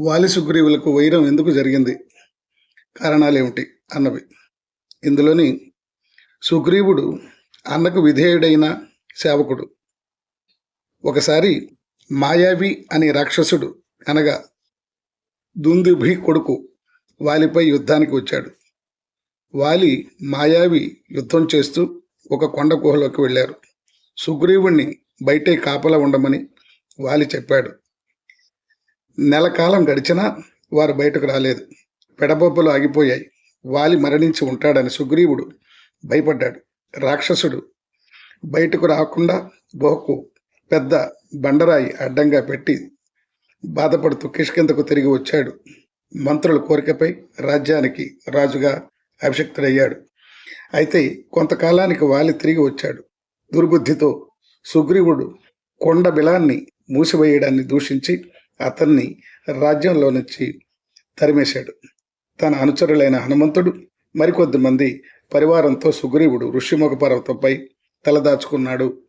వాలి సుగ్రీవులకు వైరం ఎందుకు జరిగింది? కారణాలు ఏమిటి అన్నవి. ఇందులోని సుగ్రీవుడు అన్నకు విధేయుడైన సేవకుడు. ఒకసారి మాయావి అనే రాక్షసుడు అనగా దుందుభి కొడుకు వాలిపై యుద్ధానికి వచ్చాడు. వాలి మాయావి యుద్ధం చేస్తూ ఒక కొండ గుహలోకి వెళ్ళారు. సుగ్రీవుణ్ణి బయటే కాపలా ఉండమని వాలి చెప్పాడు. నెల కాలం గడిచినా వారు బయటకు రాలేదు. పెడబొబ్బలు ఆగిపోయాయి. వాలి మరణించి ఉంటాడని సుగ్రీవుడు భయపడ్డాడు. రాక్షసుడు బయటకు రాకుండా బోహకు పెద్ద బండరాయి అడ్డంగా పెట్టి బాధపడుతూ కిష్కిందకు తిరిగి వచ్చాడు. మంత్రుల కోరికపై రాజ్యానికి రాజుగా అభిషక్తుడయ్యాడు. అయితే కొంతకాలానికి వాలి తిరిగి వచ్చాడు. దుర్బుద్ధితో సుగ్రీవుడు కొండ బిలాన్ని మూసివేయడాన్ని దూషించి అతన్ని రాజ్యంలో నుంచి తరిమేశాడు. తన అనుచరులైన హనుమంతుడు మరికొద్ది మంది పరివారంతో సుగ్రీవుడు ఋషిముఖ పర్వతంపై తలదాచుకున్నాడు.